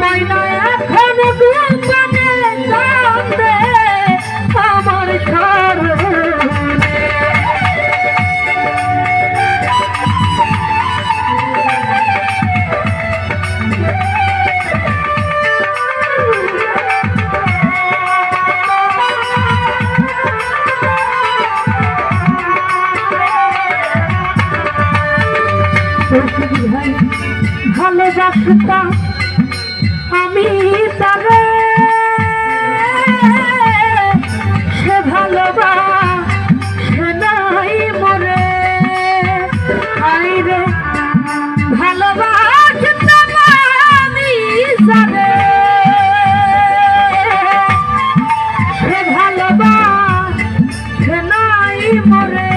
ময়না এখন রাখতাম আমি তারে। সে ভালোবা সে নাই মরে। আইরে ভালোবা মরে।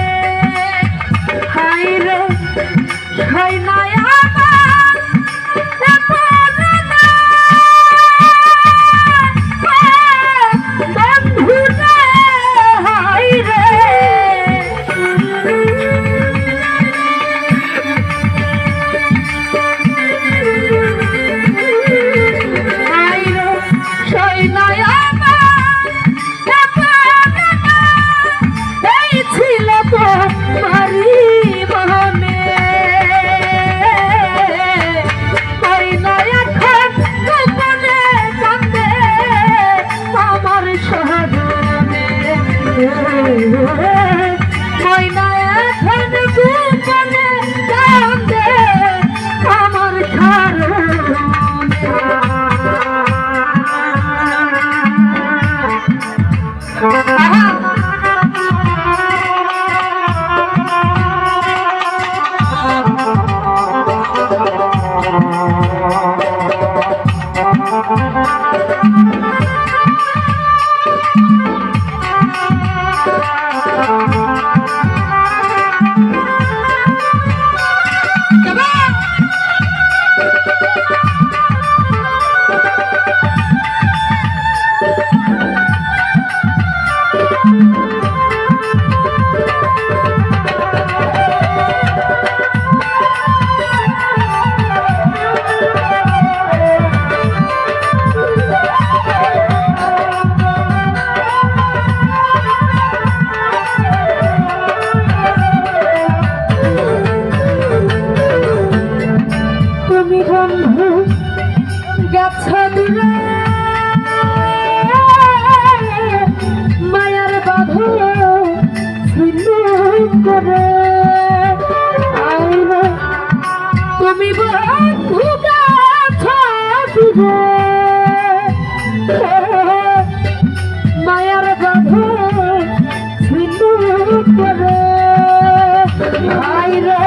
করে। তুমি বন্ধু গাছি মায়ার বাধে সিন্ধু করে। ভাই রে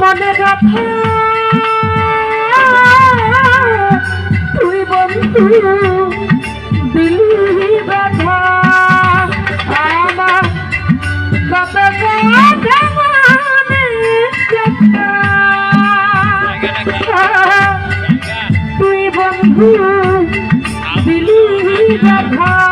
মনে রাখা তুই বন্ধু দিলি ব্যথা।